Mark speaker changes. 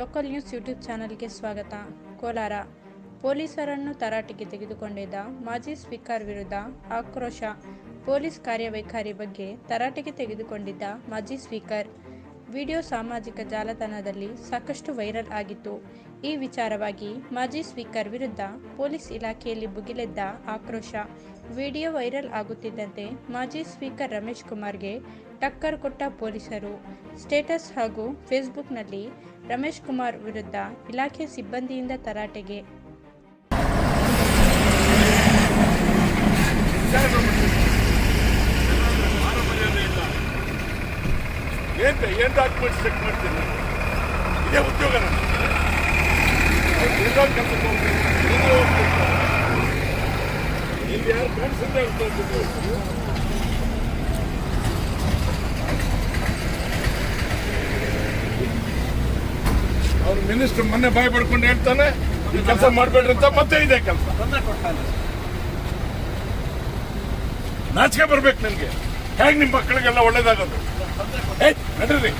Speaker 1: Local news YouTube ಚಾನಲ್ಗೆ ಸ್ವಾಗತ. ಕೋಲಾರ. ಪೊಲೀಸರನ್ನು ತರಾಟೆಗೆ ತೆಗೆದುಕೊಂಡಿದ್ದ ಮಾಜಿ ಸ್ಪೀಕರ್ ವಿರುದ್ಧ ಆಕ್ರೋಶ. ಪೊಲೀಸ್ ಕಾರ್ಯವೈಖರಿ ಬಗ್ಗೆ ತರಾಟೆಗೆ ತೆಗೆದುಕೊಂಡಿದ್ದ ಮಾಜಿ ಸ್ಪೀಕರ್ ವಿಡಿಯೋ ಸಾಮಾಜಿಕ ಜಾಲತಾಣದಲ್ಲಿ ಸಾಕಷ್ಟು ವೈರಲ್ ಆಗಿತ್ತು. ಈ ವಿಚಾರವಾಗಿ ಮಾಜಿ ಸ್ಪೀಕರ್ ವಿರುದ್ಧ ಪೊಲೀಸ್ ಇಲಾಖೆಯಲ್ಲಿ ಭುಗಿಲೆದ್ದ ಆಕ್ರೋಶ ವಿಡಿಯೋ ವೈರಲ್ ಆಗುತ್ತಿದ್ದಂತೆ ಮಾಜಿ ಸ್ಪೀಕರ್ ರಮೇಶ್ ಕುಮಾರ್ಗೆ ಟಕ್ಕರ್ ಕೊಟ್ಟ ಪೊಲೀಸರು. ಸ್ಟೇಟಸ್ ಹಾಗೂ ಫೇಸ್ಬುಕ್ನಲ್ಲಿ ರಮೇಶ್ ಕುಮಾರ್ ವಿರುದ್ಧ ಇಲಾಖೆ ಸಿಬ್ಬಂದಿಯಿಂದ ತರಾಟೆಗೆ
Speaker 2: ಏನ್ ಏನ್ ಡಾಕ್ಯುಮೆಂಟ್ಸ್ ಚೆಕ್ ಮಾಡ್ತೀನಿ. ಇದೇ ಉದ್ಯೋಗ ಹೋಗ್ತೀನಿ. ಇಲ್ಲಿ ಯಾರು ಕಾಣಿಸಿದ್ರೆ ಅವ್ರು. ಮಿನಿಸ್ಟರ್ ಮೊನ್ನೆ ಬಾಯ್ ಪಡ್ಕೊಂಡು ಹೇಳ್ತಾನೆ, ಈ ಕೆಲಸ ಮಾಡ್ಬೇಡ್ರಿ ಅಂತ ಮತ್ತೆ ಇದೆ ಕೆಲಸ. ನಾಚಿಕೆ ಬರ್ಬೇಕು ನನಗೆ ಹೇಗೆ ನಿಮ್ಮ ಮಕ್ಕಳಿಗೆಲ್ಲ ಒಳ್ಳೇದಾಗೋದು? ಏಯ್ ನಡ್ರಿ